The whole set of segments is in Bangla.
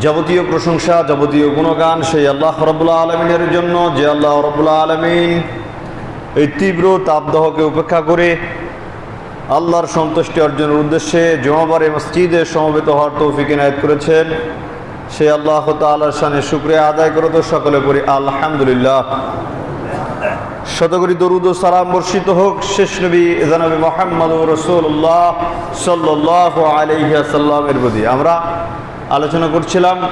যাবতীয় প্রশংসা, যাবতীয় গুণগান সেই আল্লাহ রবুল্লা আলমিনের জন্য, যে আল্লাহ রবুল্লা আলমিন এই তীব্র তাপদাহকে উপেক্ষা করে আল্লাহর সন্তুষ্টি অর্জনের উদ্দেশ্যে জমাবারে মসজিদে সমবেত হওয়ার তৌফিক এনায়ত করেছেন। সেই আল্লাহ তাল্লাহর সানে শুক্রিয়া আদায় করে তো সকলে করি আলহামদুলিল্লাহ। শতকরি দরুদ সালাম বর্ষিত হোক, শেষ নবী, জানবী মোহাম্মদ রসুল্লাহ সাল্লাহ আলহিয়াসাল্লামের প্রতি। আমরা আলোচনা করছিলাম।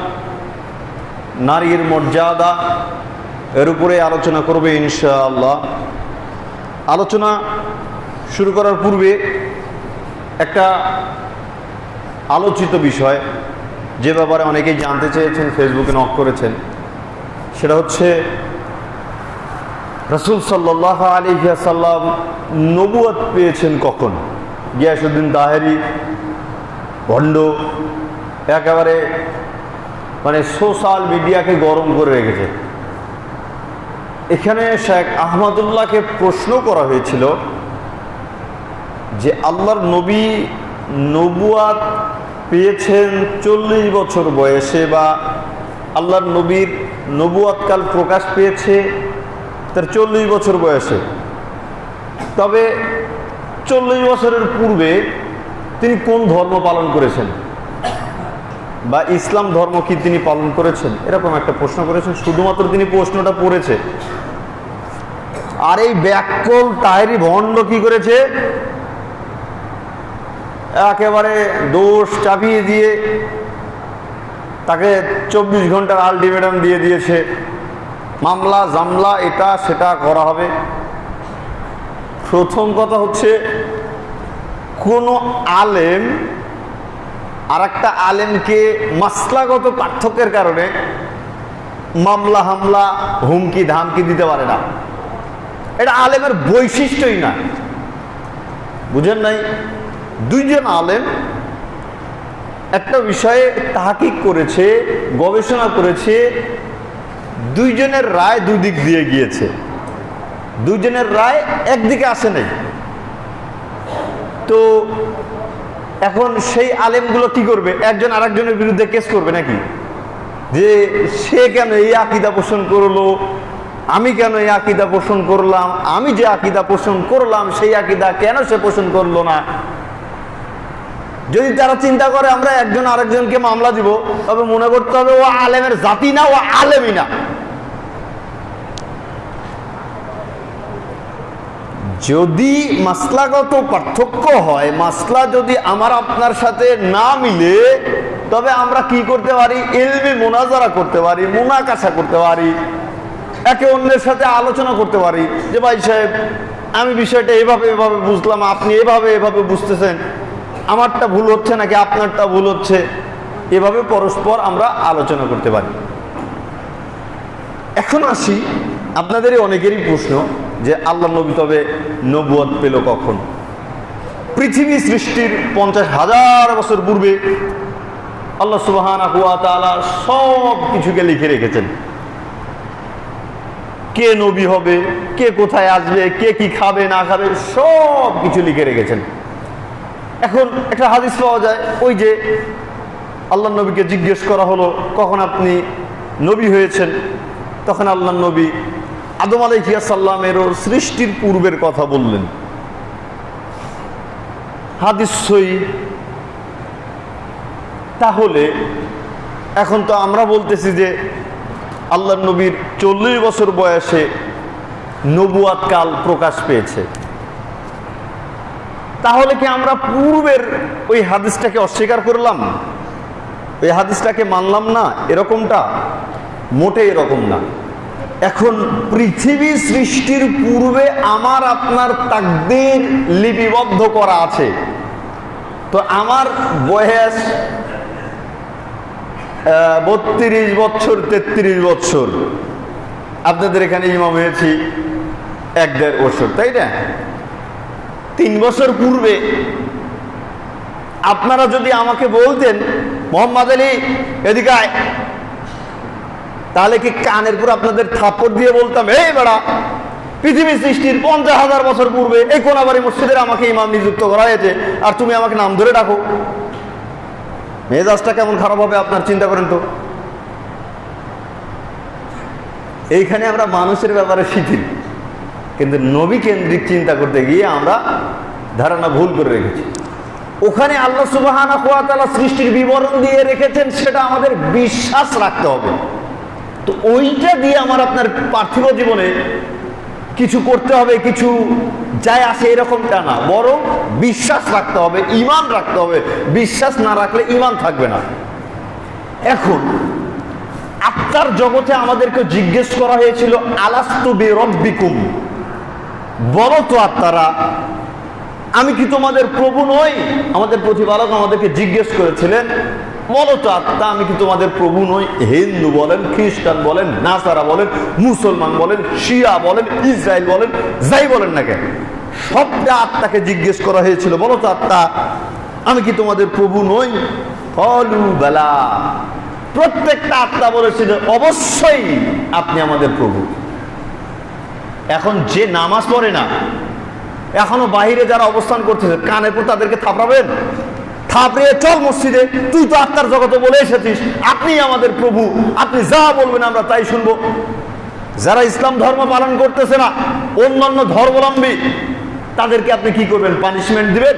নারীর মর্যাদা, এর উপরে আলোচনা করবে ইনশাআল্লাহ। আলোচনা শুরু করার পূর্বে একটা আলোচিত বিষয় যে ব্যাপারে অনেকেই জানতে চেয়েছেন, ফেসবুকে নক করেছেন। সেটা হচ্ছে রসুল সাল্লাহ আলিহাসাল্লাম নবুয়াত পেয়েছেন কখন? গিয়াসুদ্দিন তাহেরি, ভণ্ড একেবারে মানে সোশ্যাল মিডিয়াকে গরম করে রেখেছে। এখানে শেখ আহমদুল্লাহকে প্রশ্ন করা হয়েছিল যে আল্লাহর নবী নবুয়াত পেয়েছেন চল্লিশ বছর বয়সে বা আল্লাহর নবীর নবুয়াতকাল প্রকাশ পেয়েছে তার চল্লিশ বছর বয়সে। তবে চল্লিশ বছরের পূর্বে তিনি কোন ধর্ম পালন করেছেন? বা ইসলাম ধর্ম কি তিনি পালন করেছেন? এরকম একটা প্রশ্ন করেছেন। শুধুমাত্র তিনি প্রশ্নটা পড়েছে। আর এই ব্যাকল তাহেরি ভণ্ড কি করেছে? একেবারে দোষ চাপিয়ে দিয়ে তাকে চব্বিশ ঘণ্টার আলটিমেটাম দিয়ে দিয়েছে। মামলা, জামলা, এটা, সেটা করা হবে। প্রথম কথা হচ্ছে, কোনো আলেম আর একটা আলেমকে মাসলাগত পার্থক্যের কারণে মামলা, হামলা, হুমকি, ধামকি দিতে পারে না। এটা আলেমের বৈশিষ্ট্যই না। বুঝেন নাই? দুইজন আলেম একটা বিষয়ে তাহাকিক করেছে, গবেষণা করেছে, দুইজনের রায় দুদিক দিয়ে গিয়েছে। দুইজনের রায় একদিকে আসে নাই। তো এখন সেই আলেমগুলো কি করবে? একজন আরেকজনের বিরুদ্ধে কেস করবে নাকি? যে সে কেন এই আকিদা পোষণ করল? আমি কেন এই আকিদা পোষণ করলাম? আমি যে আকিদা পোষণ করলাম, সেই আকিদা কেন সে পোষণ করল না? যদি তারা চিন্তা করে, আমরা একজন আরেকজনকে মামলা দিব, তবে মনে করতে হবে ও আলেমের জাতি না, ও আলেমই না। যদি মাসলাগত পার্থক্য হয়, মাসলা যদি আমার আপনার সাথে না মিলে, তবে আমরা কি করতে পারি? এলবি মোনাজারা করতে পারি, মুনাকাশা করতে পারি, একে অন্যের সাথে আলোচনা করতে পারি। যে ভাই সাহেব, আমি বিষয়টা এভাবে এভাবে বুঝলাম, আপনি এভাবে এভাবে বুঝতেছেন, আমারটা ভুল হচ্ছে নাকি আপনারটা ভুল হচ্ছে? এভাবে পরস্পর আমরা আলোচনা করতে পারি। এখন আসি আপনাদেরই অনেকেরই প্রশ্ন যে আল্লাহ নবী তবে নবুয়াদ পেল কখন? পৃথিবী সৃষ্টির পঞ্চাশ হাজার বছর পূর্বে আল্লাহ সুবাহান সব কিছুকে লিখে রেখেছেন। কে নবী হবে, কে কোথায় আসবে, কে কি খাবে, না খাবে, সব কিছু লিখে রেখেছেন। এখন একটা হাদিস পাওয়া যায়, ওই যে আল্লাহ নবীকে জিজ্ঞেস করা হলো, কখন আপনি নবী হয়েছেন? তখন আল্লাহ নবী আদম আলাইহিয়াসাল্লামেরও সৃষ্টির পূর্বের কথা বললেন। হাদিস তাহলে এখন তো আমরা বলতেছি যে আল্লাহ নবীর চল্লিশ বছর বয়সে নবুয়াত কাল প্রকাশ পেয়েছে। তাহলে কি আমরা পূর্বের ওই হাদিসটাকে অস্বীকার করলাম? ওই হাদিসটাকে মানলাম না? এরকমটা? মোটে এরকম না। এখন পৃথিবী সৃষ্টির পূর্বে আমার আপনার তাকদের লিপিবদ্ধ করা আছে। তো আমার বয়স বত্রিশ বছর, তেত্রিশ বছর। আপনাদের এখানে ইমাম হয়েছি এক দেড় বছর, তাই না? তিন বছর পূর্বে আপনারা যদি আমাকে বলতেন, মোহাম্মদ আলী, এদিকে তাহলে কি কানের পর আপনাদের থাপ্পড় দিয়ে বলতাম, এই বেড়া পৃথিবী সৃষ্টির পঞ্চাশ হাজার বছর পূর্বে এই কোনাবাড়ি মসজিদের আমাকে ইমাম নিযুক্ত করা হয়েছে, আর তুমি আমাকে নাম ধরে ডাকো। মেজাজটা কেমন খারাপ হবে আপনার, চিন্তা করেন তো। এইখানে আমরা মানুষের ব্যাপারে শিথিল, কিন্তু নবী কেন্দ্রিক চিন্তা করতে গিয়ে আমরা ধারণা ভুল করে রেখেছি। ওখানে আল্লাহ সুবাহানা সৃষ্টির বিবরণ দিয়ে রেখেছেন, সেটা আমাদের বিশ্বাস রাখতে হবে। তো ওইটা দিয়ে আমার আপনার পার্থিব জীবনে কিছু করতে হবে, কিছু যায় আসে এরকমটা না। বরং বিশ্বাস রাখতে হবে ইমান রাখতে হবে। বিশ্বাস না রাখলে ইমান থাকবে না। এখন, আত্মার জগতে আমাদেরকে জিজ্ঞেস করা হয়েছিল, আলাস্তু বে রব্বিকুম বলো তো আত্মারা, আমি কি তোমাদের প্রভু নই? আমাদের প্রতিপালক আমাদেরকে জিজ্ঞেস করেছিলেন বলো তো আত্মা আমি কি তোমাদের প্রভু নই? হিন্দু বলেন, খ্রিস্টান বলেন, নাসারা বলেন, মুসলমান বলেন, শিয়া বলেন, ইসরায়েল বলেন, যাই বলেন না কেন। সবটা আত্মাকে জিজ্ঞেস করা হয়েছিল, বলো তো আত্মা, আমি কি তোমাদের প্রভু নই? বেলা। প্রত্যেকটা আত্মা বলেছিল, অবশ্যই আপনি আমাদের প্রভু। এখন যে নামাজ পড়ে না, এখনও বাহিরে যারা অবস্থান করতেছে কানের পর তাদেরকে থাপড়াবেন? থাপড়িয়ে চল মসজিদে, তুই তো আত্মার জগতে বলে এসেছিস। আপনি আমাদের প্রভু, আপনি যা বলবেন আমরা তাই শুনব। যারা ইসলাম ধর্ম পালন করতেছে না, অন্যান্য ধর্মাবলম্বী তাদেরকে আপনি কি করবেন? পানিশমেন্ট দিবেন?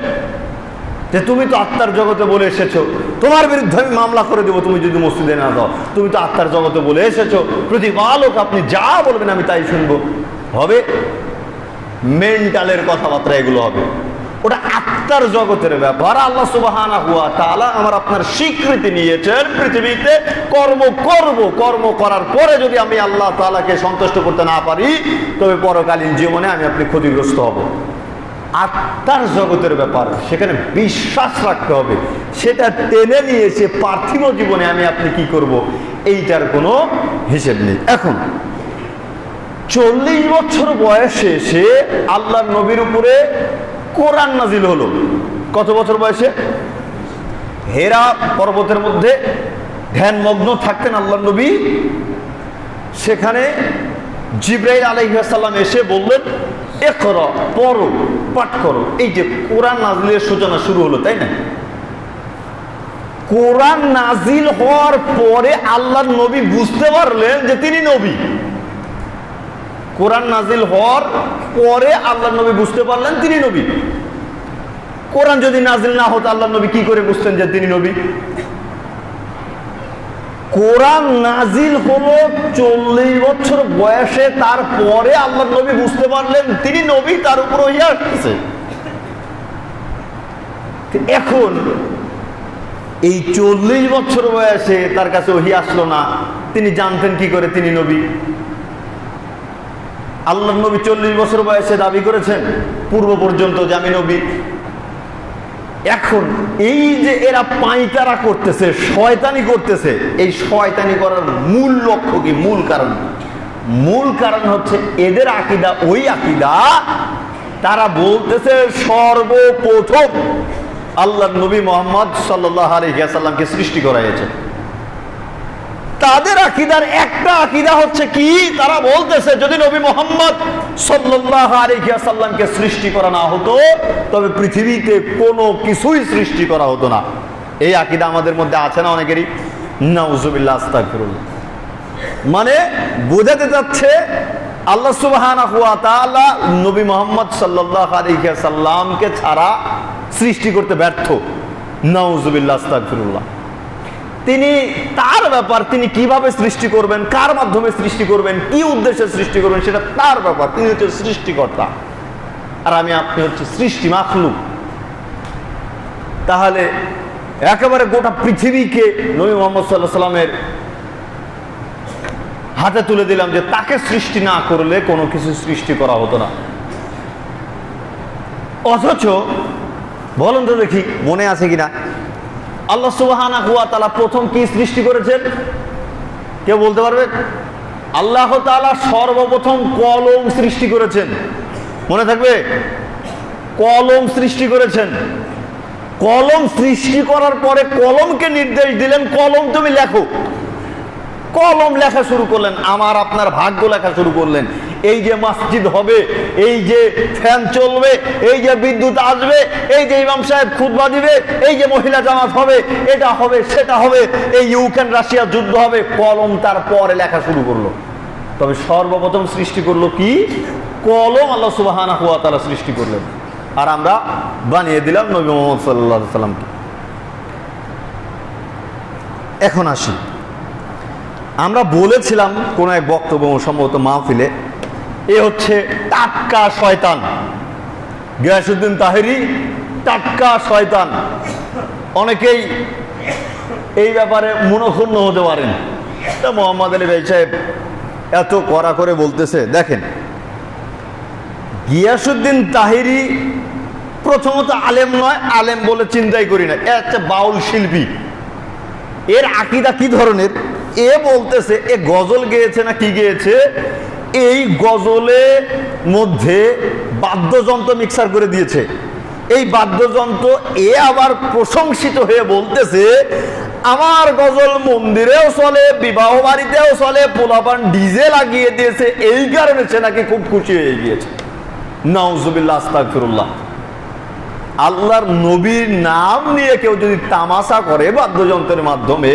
যে তুমি তো আত্মার জগতে বলে এসেছ। তোমার বিরুদ্ধে আমি মামলা করে দেবো, তুমি যদি মসজিদে না দাও তুমি তো আত্মার জগতে বলে এসেছ। প্রতিপালক, আপনি যা বলবেন আমি তাই শুনব। হবে? মেন্টালের কথাবার্তা এগুলো হবে। ওটা আত্মার জগতের ব্যাপার আল্লাহ তাআলা আমার আপনার স্বীকৃতি নিয়েছেন পৃথিবীতে। কর্ম করব, কর্ম করার পরে যদি আমি আল্লাহ তালাকে সন্তুষ্ট করতে না পারি, তবে পরকালীন জীবনে আমি আপনি ক্ষতিগ্রস্ত হব। আত্মার জগতের ব্যাপার, সেখানে বিশ্বাস রাখতে হবে। সেটা টেনে নিয়ে এসে পার্থিব জীবনে আমি আপনি কি করব, এইটার কোনো হিসেব নেই। এখন, চল্লিশ বছর বয়সে এসে আল্লাহ নবীর উপরে কোরআন নাজিল হলো। কত বছর বয়সে? হেরা পর্বতের মধ্যে ধ্যানমগ্ন থাকতেন আল্লাহ নবী। সেখানে জিব্রাইল আলহিহাসাল্লাম এসে বললেন এ করো পড়ো, পাঠ করো। এই যে কোরআন নাজিলের সূচনা শুরু হলো, তাই না? কোরআন নাজিল হওয়ার পরে আল্লাহ নবী বুঝতে পারলেন যে তিনি নবী। কোরআন নাজিল হওয়ার পরে আল্লাহ নবী বুঝতে পারলেন তিনি নবী। কোরআন যদি নাজিল না হতো, আল্লাহ নবী কি করে বুঝতেন যে তিনি নবী? কোরআন নাজিল হলো চল্লিশ বছর বয়সে, তারপরে আল্লাহ নবী বুঝতে পারলেন তিনি নবী, তার উপর হইয়া আসতেছে। এখন এই চল্লিশ বছর বয়সে তার কাছে ওহি আসলো না, তিনি জানতেন কি করে তিনি নবী? আল্লাহ নবী চল্লিশ বছর বয়সে দাবি করেছেন, পূর্ব পর্যন্ত আমি নবী। এখন এই যে এরা পাঁইতারা করতেছে, শয়তানি করতেছে, এই শয়তানি করার মূল লক্ষ্য কি? মূল কারণ মূল কারণ হচ্ছে এদের আকিদা, ওই আকিদা তারা বলতেছে সর্বপ্রথম আল্লাহ নবী মোহাম্মদ সাল্লাহ আলহিয়াসাল্লামকে সৃষ্টি করা হয়েছে। তাদের আকিদার একটা আকিদা হচ্ছে কি? তারা বলতেছে, যদি নবী মোহাম্মদ সাল্লাহ আলিয়াসাল্লামকে সৃষ্টি করা না হতো, তবে পৃথিবীতে কোনো কিছুই সৃষ্টি করা হতো না। এই আকিদা আমাদের মধ্যে আছে না অনেকেরই? নাউজুবিল্লাহ, আস্তাগফিরুল্লাহ। মানে বোঝাতে যাচ্ছে আল্লাহ তাআলা নবী মোহাম্মদ সাল্লাল্লাহু আলাইহি সাল্লামকে ছাড়া সৃষ্টি করতে ব্যর্থ। নাউজুবিল্লাহ, আস্তাগফিরুল্লাহ। তিনি তার ব্যাপার তিনি কীভাবে সৃষ্টি করবেন, কার মাধ্যমে সৃষ্টি করবেন, কি উদ্দেশ্যে সৃষ্টি করবেন, সেটা তার ব্যাপার। তিনি হচ্ছে সৃষ্টিকর্তা। আর আমি আপনি হচ্ছে সৃষ্টি মাখলুক। তাহলে একেবারে গোটা পৃথিবীকে নবী মোহাম্মদ সাল্লাহ সাল্লামের হাতে তুলে দিলাম যে তাকে সৃষ্টি না করলে কোনো কিছু সৃষ্টি করা হতো না। অথচ বলুন তো দেখি, মনে আছে কিনা? আল্লাহ তালা প্রথম কি সৃষ্টি করেছেন? কেউ বলতে পারবে? আল্লাহ তালা সর্বপ্রথম কলম সৃষ্টি করেছেন। মনে থাকবে? কলম সৃষ্টি করেছেন। কলম সৃষ্টি করার পরে কলমকে নির্দেশ দিলেন, কলম তুমি লেখো। কলম লেখা শুরু করলেন, আমার আপনার ভাগ্য লেখা শুরু করলেন। এই যে মসজিদ হবে, এই যে ফ্যান চলবে, এই যে বিদ্যুৎ আসবে, এই যে ইমাম সাহেব খুতবা দিবে, এই যে মহিলা জামাত হবে, এটা হবে, সেটা হবে, এই ইউক্রেন রাশিয়া যুদ্ধ হবে, কলম তার পরে লেখা শুরু করল। তবে সর্বপ্রথম সৃষ্টি করল কি? কলম আল্লাহ সুবাহানা হুয়া তারা সৃষ্টি করলেন। আর আমরা বানিয়ে দিলাম নবী মোহাম্মদ সাল্লাহ সাল্লামকে এখন আসি। আমরা বলেছিলাম কোন এক বক্তব্য সম্ভবত মাহফিলে এ হচ্ছে টাটকা শয়তান। গিয়াসুদ্দিন তাহেরি, টাটকা শয়তান। অনেকেই এই ব্যাপারে মনক্ষুণ্ণ হতে পারেন। তা মোহাম্মদ আলী ভাই সাহেব এত কড়া করে বলতেছে, দেখেন গিয়াসুদ্দিন তাহিরি প্রথমত আলেম নয়, আলেম বলে চিন্তাই করি না, এ একটা বাউল শিল্পী। এর আকিদা কি ধরনের? এ বলতেছে, এ গজল গেয়েছে না কি গেয়েছে? এই গজলে মধ্যে বাদ্যযন্ত্র মিক্সার করে দিয়েছে। এই বাদ্যযন্ত্র এ আবার প্রশংসিত হয়ে বলতেছে, আমার গজল মন্দিরেও চলে, বিবাহ বাড়িতেও চলে, পোলাপান ডিজে লাগিয়ে দিয়েছে, এই কারণে সে নাকি খুব খুশি হয়ে গিয়েছে। নাউজুবিল্লাহ, আস্তাগফিরুল্লাহ। আল্লাহর নবীর নাম নিয়ে কেউ যদি তামাশা করে বাদ্যযন্ত্রের মাধ্যমে,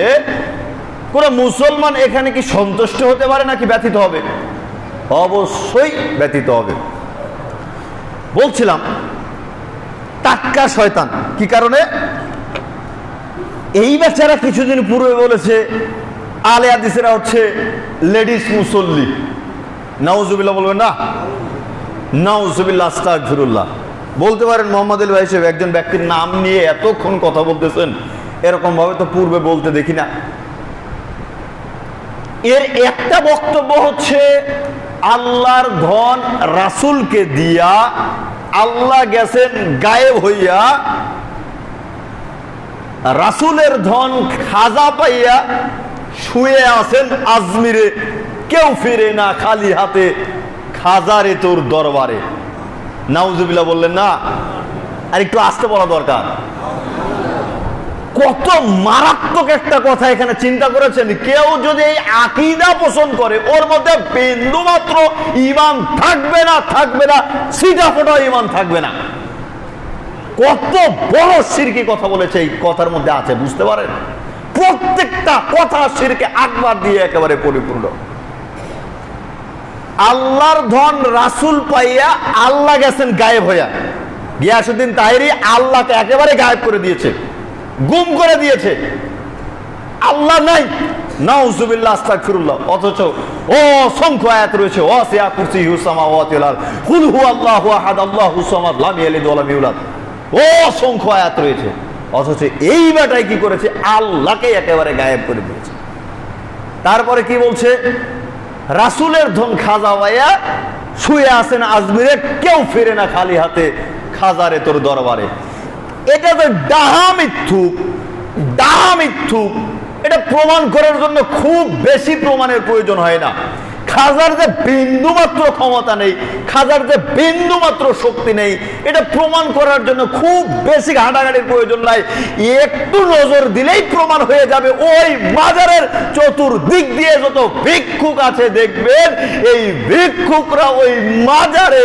কোন মুসলমান এখানে কি সন্তুষ্ট হতে পারে নাকি ব্যথিত হবে? অবশ্যই ব্যতীত হবে। বলছিলাম, টাটকা শয়তান। কি কারণে? এই বেচারা কিছুদিন পূর্বে বলেছে, আলে আদিসেরা হচ্ছে লেডিস মুসল্লি। নাউজুবিল্লাহ বলবেন না? নাউজুবিল্লাহ আস্তাগফিরুল্লাহ। বলতে পারেন মোহাম্মদ ভাই সাহেব, একজন ব্যক্তির নাম নিয়ে এতক্ষণ কথা বলতেছেন এরকম ভাবে তো পূর্বে বলতে দেখি না। এর একটা বক্তব্য হচ্ছে আল্লাহর ধন রাসুলকে দিয়া আল্লাহ গেছেন গায়েব হইয়া, রাসুলের ধন খাজা পাইয়া শুয়ে আছেন আজমিরে, কেউ ফিরে না খালি হাতে, খাজারে তোর দরবারে। নাউজুবিল্লাহ বললেন, না আর একটু আসতে বলা দরকার। কত মারাত্মক একটা কথা এখানে চিন্তা করেছেন? কেউ যদি এই আকিদা পোষণ করে, ওর মধ্যে বিন্দু মাত্র ইমান থাকবে না থাকবে না সিটা ফোটা ইমান থাকবে না। কত বড় সিরকি কথা বলেছে এই কথার মধ্যে আছে, বুঝতে পারেন? প্রত্যেকটা কথা সিরকে আকবার দিয়ে একেবারে পরিপূর্ণ। আল্লাহর ধন রাসুল পাইয়া আল্লাহ গেছেন গায়েব হইয়া। গিয়াসুদ্দিন তাহিরি আল্লাহকে একেবারে গায়েব করে দিয়েছে। গুম করে দিয়েছে। আল্লাহ নাই। অথচ অসংখ্য আয়াত রয়েছে। অসংখ্য আয়াত রয়েছে। অথচ এই কি করেছে? আল্লাহকে একেবারে গায়েব করে দিয়েছে। তারপরে কি বলছে? রাসুলের ধন খাজা ভাইয়া শুয়ে আছেন আজমিরে, কেউ ফিরে না খালি হাতে। খাজারে তোর দরবারে। এটা তো ডাহা মিথ্যুক ডাহা মিথ্যুক এটা প্রমাণ করার জন্য খুব বেশি প্রমাণের প্রয়োজন হয় না। খাজার যে বিন্দু মাত্র ক্ষমতা নেই, খাজার যে বিন্দু মাত্র শক্তি নেই, এটা প্রমাণ করার জন্য খুব বেশি ঘাটাঘাটির প্রয়োজন নাই। একটু নজর দিলেই প্রমাণ হয়ে যাবে, ওই বাজারের চতুর্দিক দিয়ে যত ভিক্ষুক আছে দেখবেন, এই ভিক্ষুকরা ওই মাজারে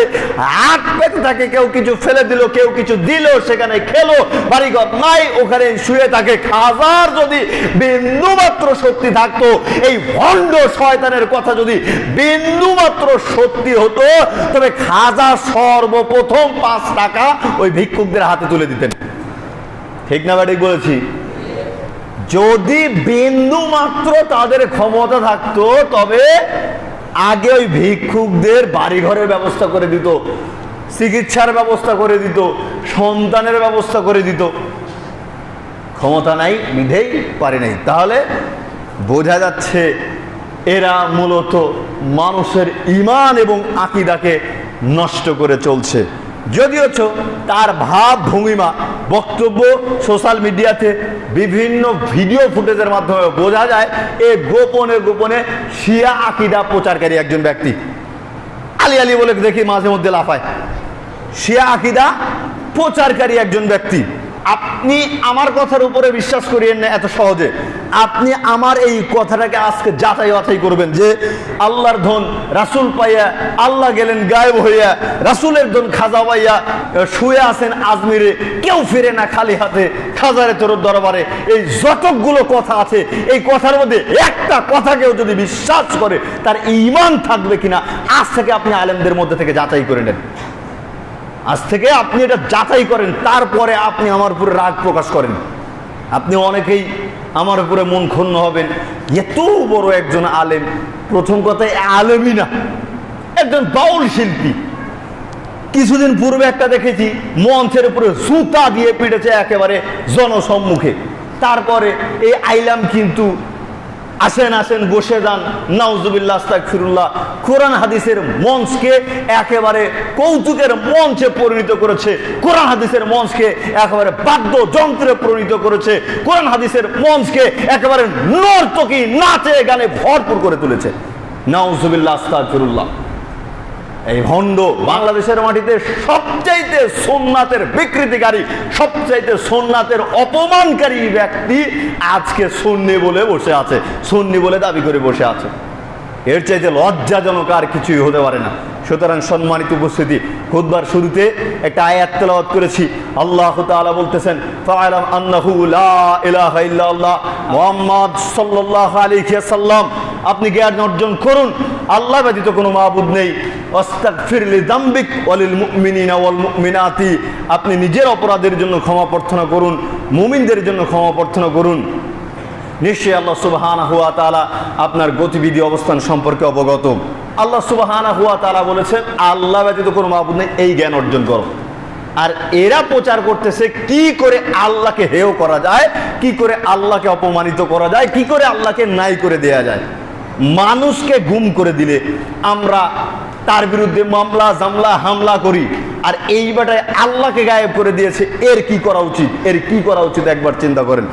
হাত পেতে থাকে, কেউ কিছু ফেলে দিল, কেউ কিছু দিল, সেখানে খেলো, বাড়িঘর নাই, ওখানে শুয়ে থাকে। খাজার যদি বিন্দু মাত্র শক্তি থাকতো, এই ভণ্ড শয়তানের কথা যদি বিন্দু মাত্র সত্যি হতো, তবে খাজা সর্বপ্রথম পাঁচ টাকা ওই ভিক্ষুকদের হাতে তুলে দিতেন। ঠিক না, ব্যাটিক বলেছি? যদি বিন্দু মাত্র তাদের ক্ষমতা থাকতো, তবে আগে ওই ভিক্ষুকদের বাড়ি ঘরের ব্যবস্থা করে দিত, চিকিৎসার ব্যবস্থা করে দিত, সন্তানের ব্যবস্থা করে দিত। ক্ষমতা নাই, বিধেই পারে নাই। তাহলে বোঝা যাচ্ছে এরা মূলত মানুষের ইমান এবং আকিদাকে নষ্ট করে চলছে। যদিও তার ভাব ভঙ্গিমা, বক্তব্য, সোশ্যাল মিডিয়াতে বিভিন্ন ভিডিও ফুটেজের মাধ্যমে বোঝা যায়, এ গোপনে গোপনে শিয়া আকিদা প্রচারকারী একজন ব্যক্তি। আলি আলী বলে দেখি মাঝে মধ্যে লাফায়। শিয়া আকিদা প্রচারকারী একজন ব্যক্তি। আপনি আমার কথার উপরে বিশ্বাস করিয়েন না এত সহজে। আপনি আমার এই কথাটাকে আজকে যাচাই বাছাই করবেন যে আল্লাহর ধন রাসুল পাইয়া আল্লাহ গেলেন গায়েব হইয়া, রাসুলের ধন খাজা পাইয়া শুয়ে আছেন আজমিরে, কেউ ফিরে না খালি হাতে খাজারে তোর দরবারে। এই যতকগুলো কথা আছে, এই কথার মধ্যে একটা কথা কেউ যদি বিশ্বাস করে, তার ইমান থাকবে কিনা, আজ থেকে আপনি আলেমদের মধ্যে থেকে যাচাই করে নেন। আজ থেকে আপনি এটা যাচাই করেন, তারপরে আপনি আমার উপরে রাগ প্রকাশ করেন। আপনি অনেকেই আমার উপরে মন ক্ষুণ্ণ হবেন। এত বড় একজন আলেম, প্রথম কথায় আলেমই না, একজন বাউল শিল্পী। কিছুদিন পূর্বে একটা দেখেছি, মঞ্চের উপরে সুতা দিয়ে পিটেছে একেবারে জনসম্মুখে। তারপরে এই আইলাম কিন্তু আসেন আসেন, বসে যান। নাউজুবিল্লাহুল্লাহ কোরআন হাদিসের মঞ্চকে একেবারে কৌতুকের মঞ্চে পরিণত করেছে। কোরআন হাদিসের মঞ্চকে একেবারে বাদ্য যন্ত্রে পরিণত করেছে। কোরআন হাদিসের মঞ্চকে একেবারে নর্তকি নাচে গানে ভরপুর করে তুলেছে। নাউজুবিল্লাহ ফিরুল্লাহ এই ভণ্ড বাংলাদেশের মাটিতে সবচাইতে সোননাথের বিকৃতিকারী, সবচাইতে সোননাথের অপমানকারী ব্যক্তি আজকে সন্নি বলে বসে আছে। সন্নি বলে দাবি করে বসে আছে। এর চাইতে লজ্জাজনক আর কিছুই হতে পারে না। সুতরাং সম্মানিত উপস্থিতি খুদবার শুরুতে একটা আয়াত তেলাওয়াত করেছি। আল্লাহ তাআলা বলতেছেন, ফাআলাম আন্নাহু লা ইলাহা ইল্লাল্লাহ মুহাম্মদ সাল্লাল্লাহু আলাইহি সাল্লাম আপনি জ্ঞান অর্জন করুন, আল্লাহ ব্যতীত কোনো মাবুদ নেই। অস্তাগফির লিযামবিক ওয়ালিল মুমিনিনা ওয়াল মুমিনাতি। আপনি নিজের অপরাধের জন্য ক্ষমা প্রার্থনা করুন, মুমিনদের জন্য ক্ষমা প্রার্থনা করুন। নিশ্চয়ই আল্লাহ সুবহানা হুয়া তালা আপনার গতিবিধি অবস্থান সম্পর্কে অবগত। আল্লাহ সুবহানা হুয়া তাআলা বলেছেন, আল্লাহ ব্যতীত কোনো মাবুদ নেই, এই জ্ঞান অর্জন করো। আর এরা প্রচার করতেছে, কি করে আল্লাহকে হেয় করা যায়, কি করে আল্লাহকে অপমানিত করা যায়, কি করে আল্লাহকে নাই করে দেয়া যায়। মানুষকে গুম করে দিলে আমরা তার বিরুদ্ধে মামলা, জামলা, হামলা করি। আর এই বেটায় আল্লাহকে গায়েব করে দিয়েছে, এর কি করা উচিত? এর কি করা উচিত একবার চিন্তা করেন।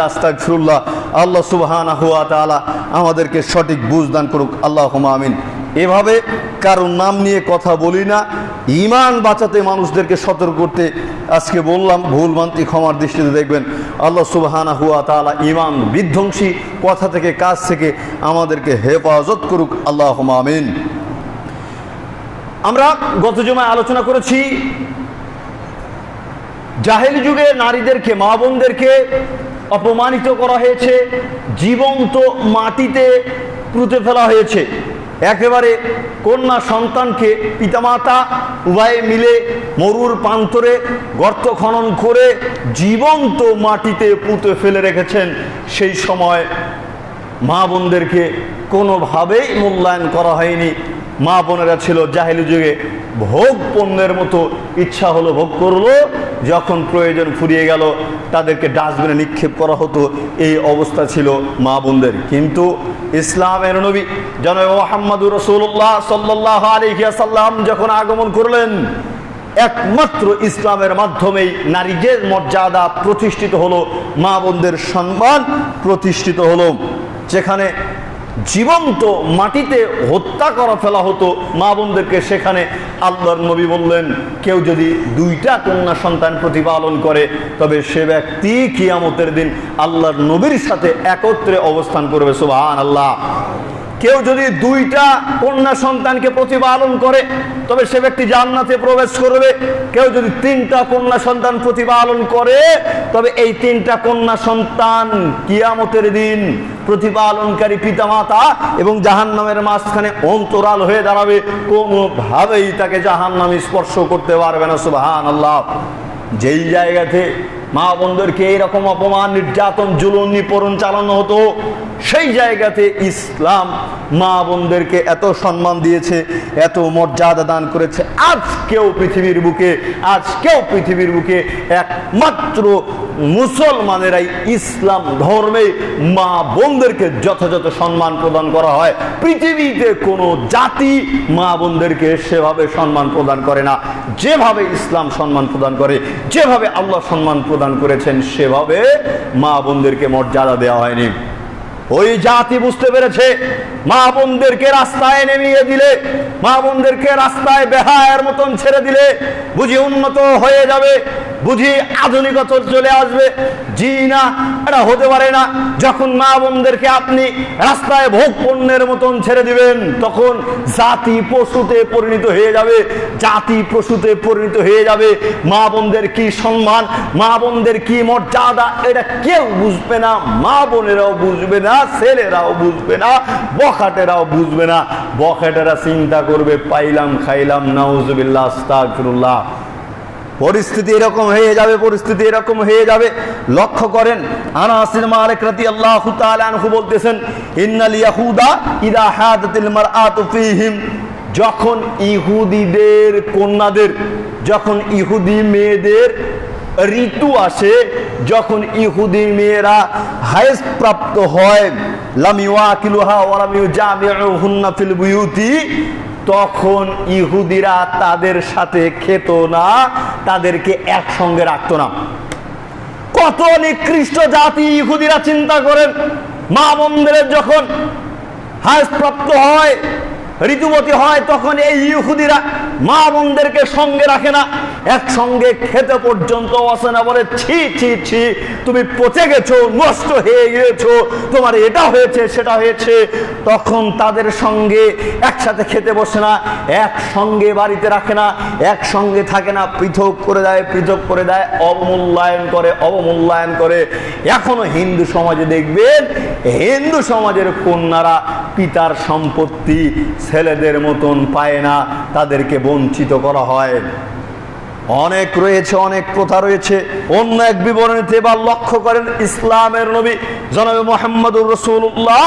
আস্তাগফিরুল্লাহ। আল্লাহ সুবহানাহু ওয়া তাআলা আমাদেরকে সঠিক বুঝ দান করুক। আল্লাহুম্মা আমিন। এভাবে কারোর নাম নিয়ে কথা বলি না। ইমান বাঁচাতে মানুষদেরকে সতর্ক করতে আজকে বললাম, ভুল মান্তি ক্ষমার দৃষ্টিতে দেখবেন। আল্লাহ সুবাহানা হুয়া তাআলা ইমান বিধ্বংসী কথা থেকে, কাজ থেকে আমাদেরকে হেফাজত করুক। আল্লাহ আমিন। আমরা গত জমায় আলোচনা করেছি জাহেল যুগে নারীদেরকে, মা বোনদেরকে অপমানিত করা হয়েছে, জীবন্ত মাটিতে পুঁতে ফেলা হয়েছে। একেবারে কন্যা সন্তানকে পিতামাতা উভয়ে মিলে মরুর প্রান্তরে গর্ত খনন করে জীবন্ত মাটিতে পুঁতে ফেলে রেখেছেন। সেই সময় মা বোনদেরকে কোনোভাবেই মূল্যায়ন করা হয়নি। মা বোনেরা ছিল জাহেলি যুগে ভোগ পণ্যের মতো, ইচ্ছা হলো ভোগ করল, যখন প্রয়োজন ফুরিয়ে গেল, তাদেরকে ডাস্টবিনে নিক্ষেপ করা হতো, এই অবস্থা ছিল মা বোনদের। কিন্তু ইসলামের নবী জন মোহাম্মদুর রসুল্লাহ সাল্লাহ আলহিয়াসাল্লাম যখন আগমন করলেন, একমাত্র ইসলামের মাধ্যমেই নারীদের মর্যাদা প্রতিষ্ঠিত হলো, মা বোনদের সম্মান প্রতিষ্ঠিত হলো। যেখানে জীবন্ত মাটিতে হত্যা করা ফেলা হতো মা বোনদেরকে। সেখানে আল্লাহর নবী বললেন, কেউ যদি দুইটা কন্যা সন্তান প্রতিপালন করে, তবে সে ব্যক্তি কিয়ামতের দিন আল্লাহর নবীর সাথে একত্রে অবস্থান করবে। সুবাহ আল্লাহ কেউ যদি দুইটা কন্যা সন্তানকে প্রতিপালন করে, তবে সে ব্যক্তি জান্নাতে প্রবেশ করবে। কেউ যদি তিনটা কন্যা সন্তান প্রতিপালন করে, তবে এই তিনটা কন্যা সন্তান কিয়ামতের দিন প্রতিপালনকারী পিতামাতা এবং জাহান্নামের মাঝখানে অন্তরাল হয়ে দাঁড়াবে। কোনোভাবেই তাকে জাহান্নামে স্পর্শ করতে পারবে না সুবাহান আল্লাহ যেই জায়গাতে মা বোনদেরকে এইরকম অপমান, নির্যাতন জুলুন নিপরণ চালানো হতো। সেই জায়গাতে ইসলাম মা বোনদেরকে এত সম্মান দিয়েছে, এত মর্যাদা দান করেছে। আজকেও পৃথিবীর বুকে আজকেও পৃথিবীর বুকে একমাত্র মুসলমানেরাই ইসলাম ধর্মে মা বোনদেরকে যথাযথ সম্মান প্রদান করা হয়। পৃথিবীতে কোনো জাতি মা বোনদেরকে সেভাবে সম্মান প্রদান করে না। যেভাবে ইসলাম সম্মান প্রদান করে, যেভাবে আল্লাহ সম্মান প্রদান করেছেন সেভাবে মা বোনদেরকে মর্যাদা দেওয়া হয়নি। ওই জাতি বুঝতে পেরেছে, মা বোনদেরকে রাস্তায় নেমিয়ে দিলে, মা বোনদেরকে রাস্তায় বেহায়ের মতন ছেড়ে দিলে বুঝি উন্নত হয়ে যাবে। বুঝি আধুনিকতা চলে আসবে? জি না, এটা হতে পারে না। যখন মা বোনদেরকে আপনি রাস্তায় ভোগ পণ্যের মতন ছেড়ে দিবেন, তখন জাতি পশুতে পরিণত হয়ে যাবে। জাতি পশুতে পরিণত হয়ে যাবে। মা বোনদের কি সম্মান, মা বোনদের কি মর্যাদা, এটা কেউ বুঝবে না। মা বোনেরাও বুঝবে না, ছেলেরাও বুঝবে না, বখাটেরাও বুঝবে না। বখাটেরা চিন্তা করবে, পাইলাম, খাইলাম, নাউজুবিল্লাহ, আস্তাগফিরুল্লাহ। পরিস্থিতি এরকম হয়ে যাবে, পরিস্থিতি এরকম হয়ে যাবে। লক্ষ্য করেন, আনাসির মালিক রাদিয়াল্লাহু তাআলা আনহু বলতেছেন, ইন্নাল ইয়াহুদা ইদা হাদাতিল মারআতু ফীহিম। যখন ইহুদিদের কন্যাদের, যখন ইহুদি মেয়েদের ঋতু আসে, যখন ইহুদি মেয়েরা হায়েস প্রাপ্ত হয়, লাম ইউআকিলুহা ওয়া লাম ইউজামিউহুন্না ফিল বুয়ুতি তখন ইহুদিরা তাদের সাথে খেত না, তাদেরকে একসঙ্গে রাখতো না। কত নিকৃষ্ট জাতি ইহুদিরা চিন্তা করেন মা মন্দিরের যখন হাস প্রাপ্ত হয় ঋতুবতী হয়, তখন এই ইহুদিরা মা বোনদেরকে সঙ্গে রাখে না। একসঙ্গে খেতে পর্যন্ত বসে না বলে, ছি ছি ছি, তুমি পচে গেছো, নষ্ট হয়ে গিয়েছো, তোমার এটা হয়েছে, সেটা হয়েছে। তখন তাদের সঙ্গে একসাথে খেতে বসে না, একসঙ্গে বাড়িতে রাখে না, একসঙ্গে থাকে না, পৃথক করে দেয়, পৃথক করে দেয়, অবমূল্যায়ন করে অবমূল্যায়ন করে। এখনও হিন্দু সমাজে দেখবেন, হিন্দু সমাজের কন্যারা পিতার সম্পত্তি ছেলেদের মতন পায় না, তাদেরকে বঞ্চিত করা হয়। অনেক রয়েছে, অনেক প্রথা রয়েছে। অন্য এক বিবরণীতে বা লক্ষ্য করেন ইসলামের নবী জনাবে মোহাম্মদুর রসুল্লাহ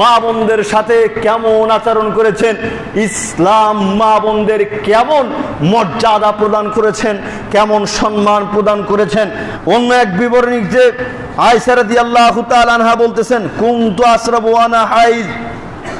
মা বোনদের সাথে কেমন আচরণ করেছেন, ইসলাম মা বোনদের কেমন মর্যাদা প্রদান করেছেন, কেমন সম্মান প্রদান করেছেন। অন্য এক বিবরণী যে আয়সারদি আল্লাহ আনহা বলতেছেন, কুন্তু আশরাবু আনা হাইজ।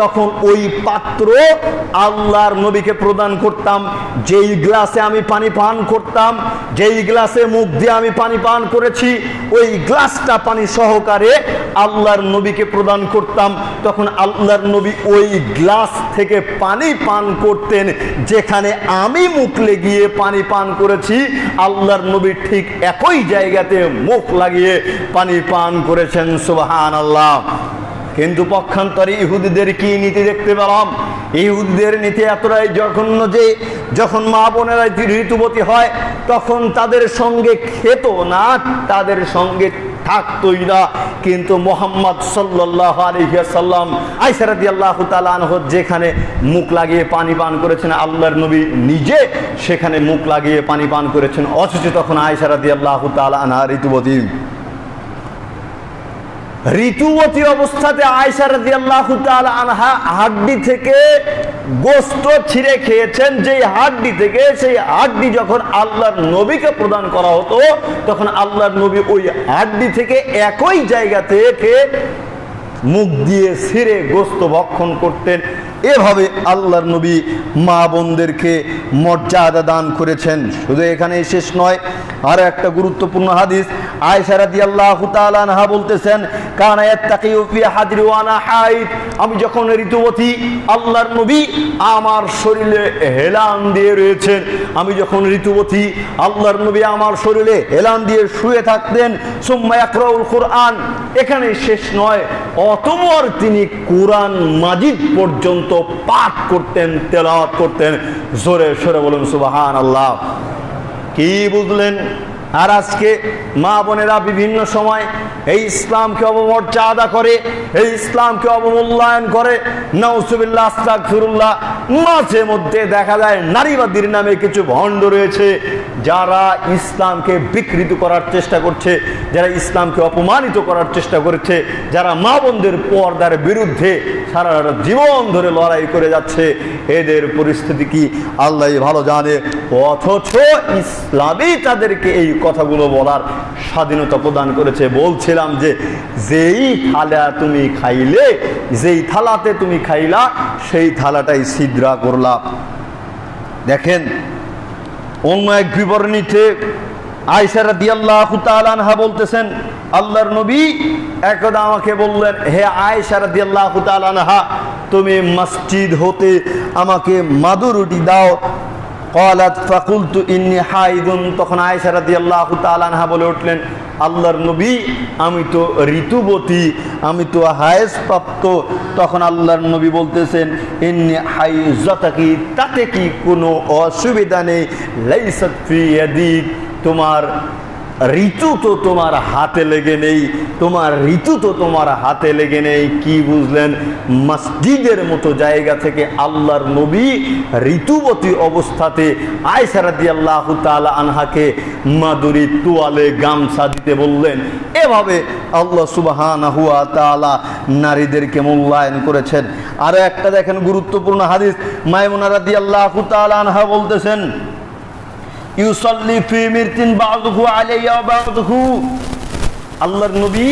তখন ওই পাত্র আল্লাহর নবীকে প্রদান করতাম। যেই গ্লাসে আমি পানি পান করতাম, যেই গ্লাসে মুখ দিয়ে আমি পানি পান করেছি, ওই গ্লাসটা পানি সহকারে আল্লাহর নবীকে প্রদান করতাম। তখন আল্লাহর নবী ওই গ্লাস থেকে পানি পান করতেন, যেখানে আমি মুখ লেগিয়ে পানি পান করেছি। আল্লাহর নবী ঠিক একই জায়গাতে মুখ লাগিয়ে পানি পান করেছেন সুবাহান আল্লাহ কিন্তু পক্ষান্তরে ইহুদিদের কি নীতি দেখতে পেলাম? ইহুদিদের নীতি এতটাই জঘন্য যে যখন মা বোনেরা ঋতুবতী হয়, তখন তাদের সঙ্গে খেত না, তাদের সঙ্গে থাকতই না। কিন্তু মোহাম্মদ সাল্লাহ আলহিয়াসাল্লাম আইসারাদি আল্লাহ তালানহ যেখানে মুখ লাগিয়ে পানি পান করেছেন, আল্লাহর নবী নিজে সেখানে মুখ লাগিয়ে পানি পান করেছেন। অথচ তখন আইসারাদি আল্লাহ তালানা ঋতুবতী। ঋতুবতী অবস্থাতে আয়সা রাজি আল্লাহ আনহা হাড্ডি থেকে গোস্ত ছিঁড়ে খেয়েছেন। যেই হাড্ডি থেকে সেই হাড্ডি যখন আল্লাহর নবীকে প্রদান করা হতো, তখন আল্লাহর নবী ওই হাড্ডি থেকে একই জায়গা থেকে মুখ দিয়ে ছিঁড়ে গোস্ত ভক্ষণ করতেন। এভাবে আল্লাহর নবী মা বোনদেরকে মর্যাদা দান করেছেন। শুধু এখানে শেষ নয়, আর একটা গুরুত্বপূর্ণ হাদিস। আয়েশা রাদিয়াল্লাহু তাআলা আনহা বলতেছেন আমি যখন ঋতুবতী, আল্লাহর নবী আমার শরীরে হেলান দিয়ে রয়েছেন। আমি যখন ঋতুবতী, আল্লাহর নবী আমার শরীরে হেলান দিয়ে শুয়ে থাকতেন। সুম্মা ইয়াকরাউল কুরআন। এখানে শেষ নয় অতমর তিনি কোরআন মাজিদ পর্যন্ত পাঠ করতেন তেলাওয়াত করতেন। জোরে সরে বলুন সুবাহান আল্লাহ কি বুঝলেন? আর আজকে মা বোনেরা বিভিন্ন সময় এই ইসলামকে অবমর্যাদা করে, এই ইসলামকে অবমূল্যায়ন করে নৌসুবিল্লাহ আস্তাগফিরুল্লাহ, মাঝে মধ্যে দেখা যায় নারীবাদীর নামে কিছু ভণ্ড রয়েছে যারা ইসলামকে বিকৃত করার চেষ্টা করছে, যারা ইসলামকে অপমানিত করার চেষ্টা করেছে, যারা মা বোনদের পর্দার বিরুদ্ধে সারা জীবন ধরে লড়াই করে যাচ্ছে। এদের পরিস্থিতি কি? আল্লাহ ভালো জানে। অথচ ইসলামই তাদেরকে এই কথাগুলো বলার স্বাধীনতা প্রদান করেছে। বলছিলাম যে, যেই থালা তুমি খাইলে, যেই থালাতে তুমি খাইলা, সেই থালাটাই ছিদ্রা করলা। দেখেন, অন্য এক বিবরণীতে আয়সারা দিয়াল্লাহ বলতেছেন, আল্লাহর নবী একদা আমাকে বললেন, হে আয়সারা দিয়াল্লাহ তুমি মসজিদ হতে আমাকে মাদুরুটি দাও কলাত ফাকুলতু ইন্নি হাইদুন তখন আয়েশা রাদিয়াল্লাহু তাআলা আনহা বলে উঠলেন, আল্লাহর নবী, আমি তো ঋতুবতী, আমি তো হায়েস প্রাপ্ত তখন আল্লাহর নবী বলতেছেন, ইন্নি হাইজাতাকি, তাতে কি কোনো অসুবিধা নেই? লাইসাত ফি ইয়াদিক, তোমার ঋতু তো তোমার হাতে লেগে নেই, তোমার ঋতু তো তোমার হাতে লেগে নেই, কি বুঝলেন? মসজিদের মতো জায়গা থেকে আল্লাহর নবী ঋতুবতী অবস্থাতে আয়সারাদি আল্লাহ তালা আনহাকে মাদুরি তোয়ালে গামছা দিতে বললেন। এভাবে আল্লাহ সুবাহান হুয়া তালা নারীদেরকে মূল্যায়ন করেছেন। আরও একটা দেখেন গুরুত্বপূর্ণ হাদিস, মাইমুনা রাদি আল্লাহ তালা আনহা বলতেছেন ইউসল্লি ফি মিরতিন বাদহু আলাইয়া বাদহু। আল্লাহর নবী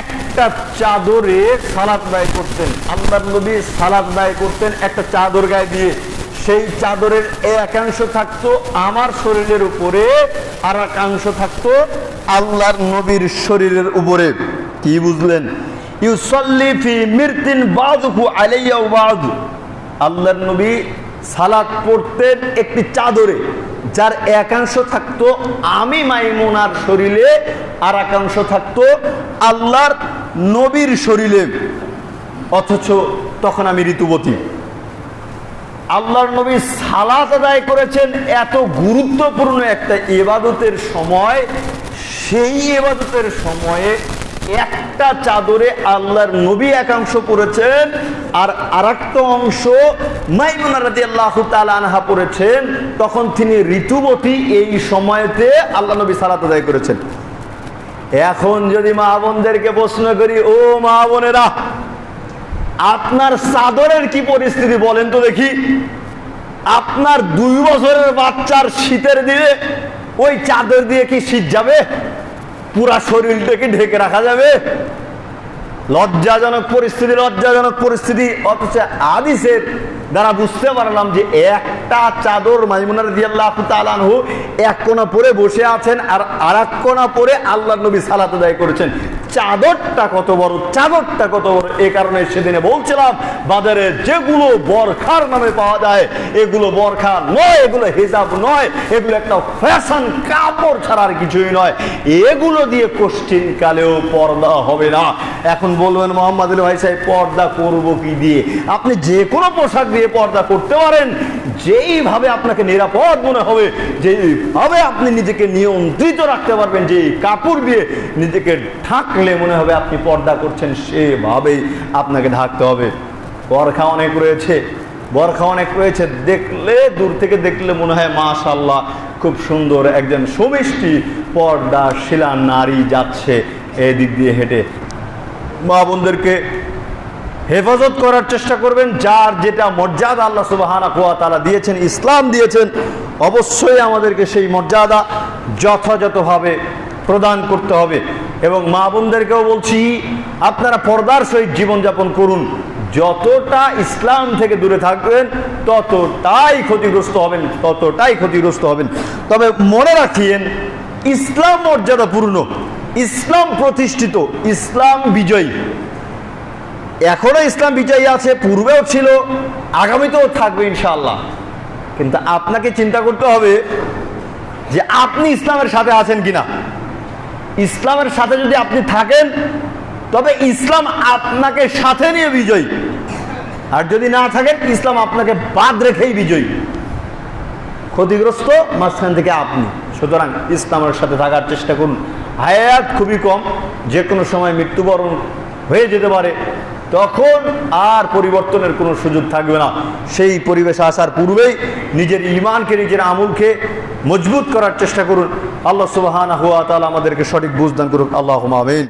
একটা চাদরে সালাত ব্যয় করতেন। আল্লাহর নবী সালাত ব্যয় করতেন একটা চাদর গায়ে দিয়ে। সেই চাদরের একাংশ থাকতো আমার শরীরের উপরে, আর একাংশ থাকতো আল্লাহর নবীর শরীরের উপরে। কি বুঝলেন? ইউসল্লি ফি মিরতিন বাদহু আলাইয়া বাদহু। আল্লাহর নবী সালাত পড়তেন একটি চাদরে, যার একাংশ থাকতো আমি মাইমুনার শরীরে, আর একাংশ থাকতো আল্লাহর নবীর শরীরে। অথচ তখন আমি ঋতুবতী। আল্লাহর নবী সালাত আদায় করেছেন এত গুরুত্বপূর্ণ একটা এবাদতের সময়, সেই এবাদতের সময়ে একটা চাদরে আল্লাহর নবী একাংশ পড়েছেন আর আরেকটা অংশ মাইমুনা রাদি আল্লাহ আনহা পড়েছেন তখন তিনি ঋতুবতী এই সময়তে আল্লাহ নবী সালাত আদায় করেছেন। এখন যদি মা বোনদেরকে প্রশ্ন করি, ও মা বোনেরা, আপনার চাদরের কি পরিস্থিতি বলেন তো দেখি। আপনার দুই বছরের বাচ্চার শীতের দিনে ওই চাদর দিয়ে কি শীত যাবে? পুরা শরীরটাকে ঢেকে রাখা যাবে। লজ্জাজনক পরিস্থিতি লজ্জাজনক পরিস্থিতি, অথচ আদিসের দ্বারা বুঝতে পারলাম যে একটা চাদর মাইমুনার দিয়াল্লাহ তালানহু এক কোনা পরে বসে আছেন আর আর এক কোনা পরে আল্লাহ নবী সালাত আদায় করেছেন। চাদরটা কত বড়, চাদরটা কত বড়? এ কারণে সেদিনে বলছিলাম, বাজারে যেগুলো বরখার নামে পাওয়া যায়, এগুলো বরখা নয়, এগুলো হিজাব নয়, এগুলো একটা ফ্যাশন কাপড় ছাড়া আর কিছুই নয়। এগুলো দিয়ে কোশ্চিন কালেও পর্দা হবে না। এখন বলবেন মোহাম্মদ ভাই সাহেব, পর্দা করব কি দিয়ে? আপনি যে কোনো পোশাক দিয়ে পর্দা করতে পারেন। যেইভাবে আপনাকে নিরাপদ মনে হবে, যেইভাবে আপনি নিজেকে নিয়ন্ত্রিত রাখতে পারবেন যে কাপড় দিয়ে নিজেকে ঢাকলে মনে হবে আপনি পর্দা করছেন, সেভাবেই আপনাকে ঢাকতে হবে। বরখা অনেক রয়েছে, বরখা অনেক রয়েছে। দেখলে, দূর থেকে দেখলে মনে হয় মাশাল্লাহ খুব সুন্দর একজন সমিষ্টি পর্দা শিলা নারী যাচ্ছে এদিক দিয়ে হেঁটে। মা বোনদেরকে হেফাজত করার চেষ্টা করবেন, যার যেটা মর্যাদা আল্লাহ সুবাহানা কুয়া তারা দিয়েছেন, ইসলাম দিয়েছেন, অবশ্যই আমাদেরকে সেই মর্যাদা যথাযথভাবে প্রদান করতে হবে। এবং মা বোনদেরকেও বলছি, আপনারা পর্দার সহিত জীবনযাপন করুন। যতটা ইসলাম থেকে দূরে থাকবেন, ততটাই ক্ষতিগ্রস্ত হবেন, ততটাই ক্ষতিগ্রস্ত হবেন। তবে মনে রাখিয়েন, ইসলাম মর্যাদাপূর্ণ। ইসলাম প্রতিষ্ঠিত, ইসলাম বিজয়ী। এখনও ইসলাম বিজয়ী আছে, পূর্বেও ছিল, আগামীতেও থাকবে ইনশাল্লাহ কিন্তু আপনাকে চিন্তা করতে হবে যে আপনি ইসলামের সাথে আছেন কিনা। ইসলামের সাথে যদি আপনি থাকেন, তবে ইসলাম আপনাকে সাথে নিয়ে বিজয়ী। আর যদি না থাকেন, ইসলাম আপনাকে বাদ রেখেই বিজয়ী। ক্ষতিগ্রস্ত মাঝখান থেকে আপনি। সুতরাং ইসলামের সাথে থাকার চেষ্টা করুন। হায়াত খুবই কম, যে কোনো সময় মৃত্যুবরণ হয়ে যেতে পারে, তখন আর পরিবর্তনের কোনো সুযোগ থাকবে না। সেই পরিবেশে আসার পূর্বেই নিজের ইমানকে নিজের আমুলকে মজবুত করার চেষ্টা করুন। আল্লাহ সুবাহান হুয়া তালা আমাদেরকে সঠিক বুঝদান করুক। আল্লাহ আমিন।